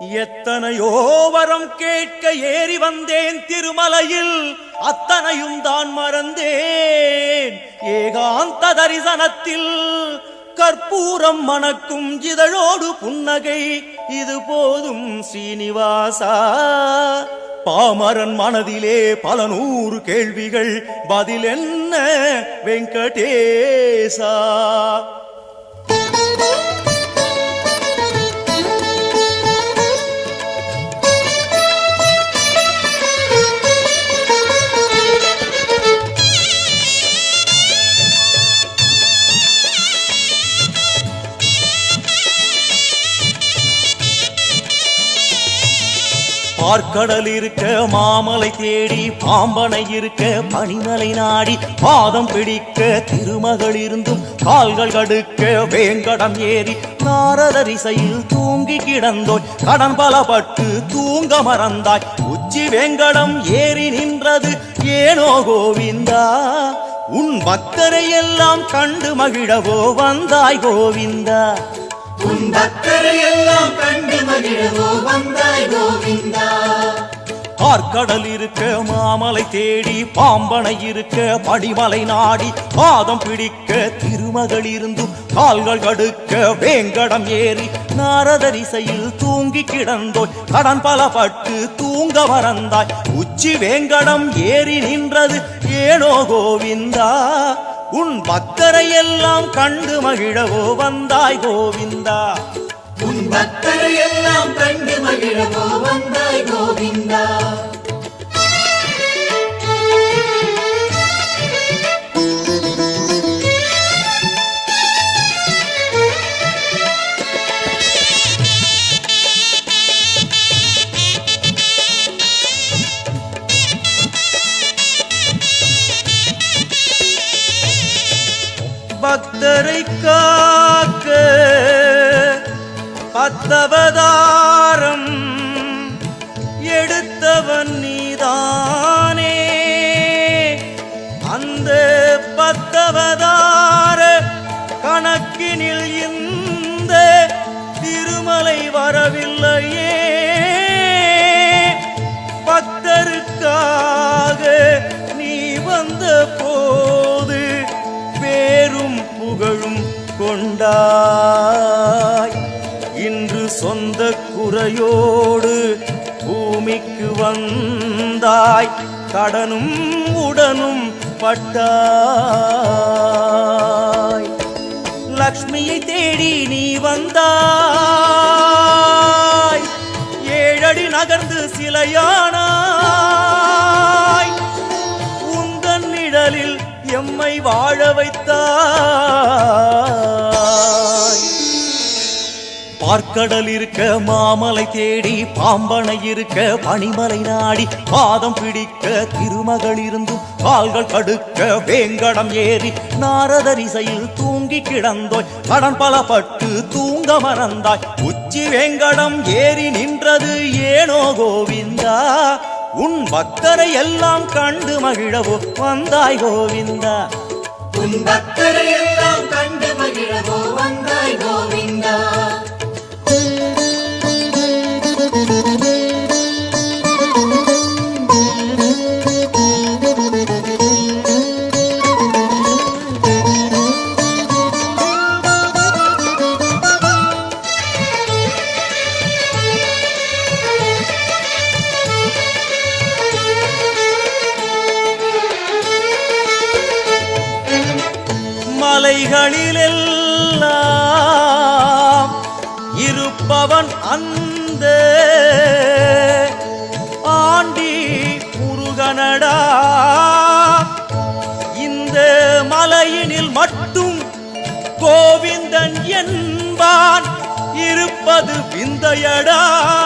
எத்தனையோ வரம் கேட்க ஏறி வந்தேன் திருமலையில் அத்தனையும் தான் மறந்தேன். ஏகாந்த தரிசனத்தில் கற்பூரம் மணக்கும் இதழோடு புன்னகை இது போதும் சீனிவாசா. பாமரன் மனதிலே பல நூறு கேள்விகள் பதில் என்ன வெங்கடேசா? பார்க்கடல் இருக்க மாமலை தேடி பாம்பனை இருக்க பனிமலை நாடி பாதம் பிடிக்க திருமகள் இருந்தும் கால்கள் கடுக்க வேங்கடம் ஏறி நாரதரிசையில் தூங்கி கிடந்தோய் கடன் பலப்பட்டு தூங்க மறந்தாய். உச்சி வேங்கடம் ஏறி நின்றது ஏனோ கோவிந்தா? உன் பக்தரை எல்லாம் கண்டு மகிழவோ வந்தாய் கோவிந்தா? உன் பக்தரை எல்லாம் கண்டு மகிழவோ வந்தாய் ஆற்கடல் இருக்க மாமலை தேடி பாம்பனை இருக்க படிமலை நாடி பாதம் பிடிக்க திருமகள் இருந்தும் கால்கள் கடுக்க வேங்கடம் ஏறி நாரதரிசையில் தூங்கி கிடந்தோய் கடன் பல பட்டு தூங்க மறந்தாய். உச்சி வேங்கடம் ஏறி நின்றது ஏனோ கோவிந்தா? உன் பக்தரை எல்லாம் கண்டு மகிழவோ வந்தாய் கோவிந்தா? பக்தரை எல்லாம் கண்டு மகிழ கோவந்தாய் கோவிந்தா. பக்தரை காக்க அத்தவதாரம் எடுத்தவன் நீதானே. அந்த பத்தவதார கணக்கினில் இந்த திருமலை வரவில்லையே. பக்தருக்காக நீ வந்த போது பேரும் புகழும் கொண்டார் சொந்த குறையோடு பூமிக்கு வந்தாய் கடனும் உடனும் பட்டாய். லக்ஷ்மியை தேடி நீ வந்தாய். ஏழடி நகர்ந்து சிலையான் பார்க்கடல் இருக்க மாமலை தேடி பாம்பனை இருக்க பனிமலை நாடி பாதம் பிடிக்க திருமகள் இருந்தும் கால்கள் கடுக்க வேங்கடம் ஏறி நாரதரிசையில் தூங்கி கிடந்தோய் கடன் பலப்பட்டு தூங்க மறந்தாய். உச்சி வேங்கடம் ஏறி நின்றது ஏனோ கோவிந்தா? உன் பக்தரை எல்லாம் கண்டு மகிழவோ வந்தாய் கோவிந்தா? உன் பக்தரை மலைகளிலெல்லாம் இருப்பவன் அந்த. ஆண்டி முருகனடா இந்த மலையினில் மட்டும் கோவிந்தன் என்பான். இருப்பது விந்தையடா.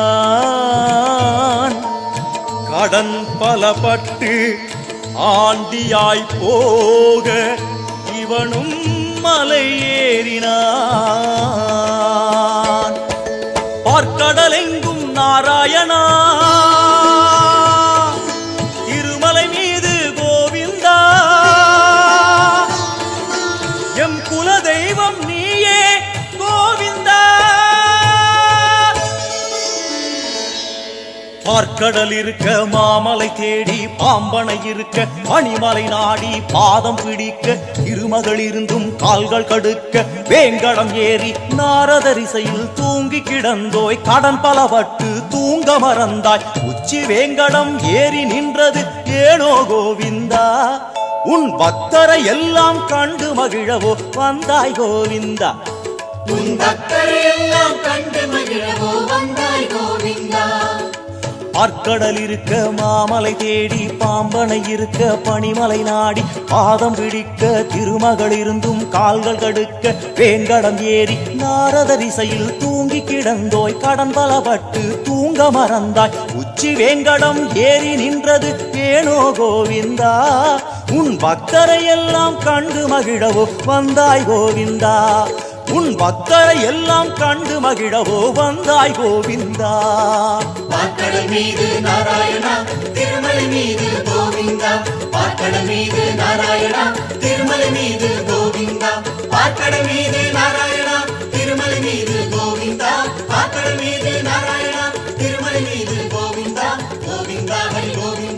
சிலையாகினான் கடன் பலப்பட்டு ஆண்டியாய் போக இவனும் மலை ஏறினான் பார்க்கடலெங்கும் நாராயணா பார்க்கடல் இருக்க மாமலை தேடி பாம்பனை இருக்க பனிமலை நாடி பாதம் பிடிக்க இருமகள் இருந்தும் கால்கள் கடுக்க வேங்கடம் ஏறி நாரதரிசையில் தூங்கி கிடந்தோய் கடன் பலவட்டு தூங்க மறந்தாய் உச்சி வேங்கடம் ஏறி நின்றது ஏனோ கோவிந்தா. உன் பக்தரை எல்லாம் கண்டு மகிழவோ வந்தாய் கோவிந்தா. உன் பக்தரை எல்லாம் கண்டு மகிழவோ வந்தாய் கோவிந்தா. ஆற்கடல் இருக்க மாமலை தேடி பாம்பனை இருக்க பனிமலை நாடி பாதம் பிடிக்க திருமகள் இருந்தும் கால்கள் கடுக்க வேங்கடம் ஏறி நாரதரிசையில் தூங்கி கிடந்தோய் கடன் பலப்பட்டு தூங்க மறந்தாய். உச்சி வேங்கடம் ஏறி நின்றது ஏனோ கோவிந்தா. உன் பக்தரை எல்லாம் கண்டு மகிழவோ வந்தாய் கோவிந்தா. உன் பக்தரை எல்லாம் கண்டு மகிழவோ வந்தாய் கோவிந்தா. பாக்கடல் மீது நாராயணா திருமலை மீது கோவிந்தா. பாக்கடல் மீது நாராயணா திருமலை மீது கோவிந்தா. பாக்கடல் மீது நாராயணா திருமலை மீது கோவிந்தா. பாக்கடல் மீது நாராயணா திருமலை மீது கோவிந்தா. கோவிந்தா ஹரி கோவிந்தா கோவிந்தா.